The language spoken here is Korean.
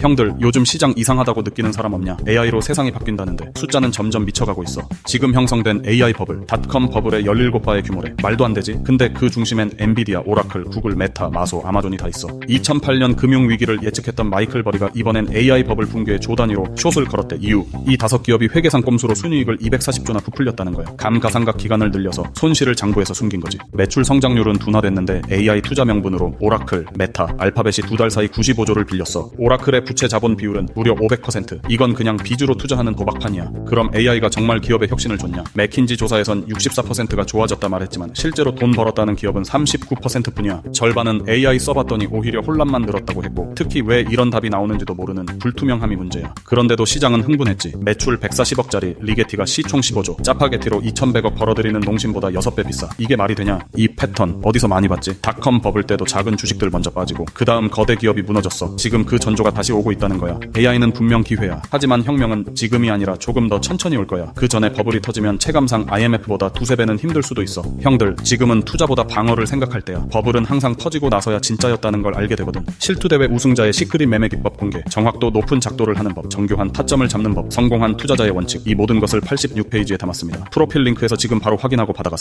형들 요즘 시장 이상하다고 느끼는 사람 없냐? AI로 세상이 바뀐다는데 숫자는 점점 미쳐가고 있어. 지금 형성된 AI 버블, 닷컴 버블의 17바의 규모래. 말도 안 되지? 근데 그 중심엔 엔비디아, 오라클, 구글, 메타, 마소, 아마존이 다 있어. 2008년 금융위기를 예측했던 마이클 버리가 이번엔 AI 버블 붕괴의 조 단위로 숏을 걸었대. 이유. 이 다섯 기업이 회계상 꼼수로 순이익을 240조나 부풀렸다는 거야. 감가상각 기간을 늘려서 손실을 장부에서 숨긴 거지. 매출 성장률은 둔화됐는데 AI 투자 명분으로 오라클, 메타, 알파벳이 두 달 사이 95조를 빌렸어. 오라클의 부채 자본 비율은 무려 500%. 이건 그냥 빚으로 투자하는 도박판이야. 그럼 AI가 정말 기업에 혁신을 줬냐? 맥킨지 조사에선 64%가 좋아졌다 말했지만 실제로 돈 벌었다는 기업은 39%뿐이야. 절반은 AI 써봤더니 오히려 혼란만 늘었다고 했고 특히 왜 이런 답이 나오는지도 모르는 불투명함이 문제야. 그런데도 시장은 흥분했지. 매출 140억짜리 리게티가 시총 15조, 짜파게티로 2100억 벌어들이는 농심보다 6배 비싸. 이게 말이 되냐? 이 패턴 어디서 많이 봤지? 닷컴 버블 때도 작은 주식들 먼저 빠지고 그 다음 거대 기업이 무너졌어. 지금 그 전조가 다시 오고 있다는 거야. AI는 분명 기회야. 하지만 혁명은 지금이 아니라 조금 더 천천히 올 거야. 그 전에 버블이 터지면 체감상 IMF보다 두세 배는 힘들 수도 있어. 형들, 지금은 투자보다 방어를 생각할 때야. 버블은 항상 터지고 나서야 진짜였다는 걸 알게 되거든. 실투대회 우승자의 시크릿 매매 기법 공개, 정확도 높은 작도를 하는 법, 정교한 타점을 잡는 법, 성공한 투자자의 원칙, 이 모든 것을 86페이지에 담았습니다. 프로필 링크에서 지금 바로 확인하고 받아가세요.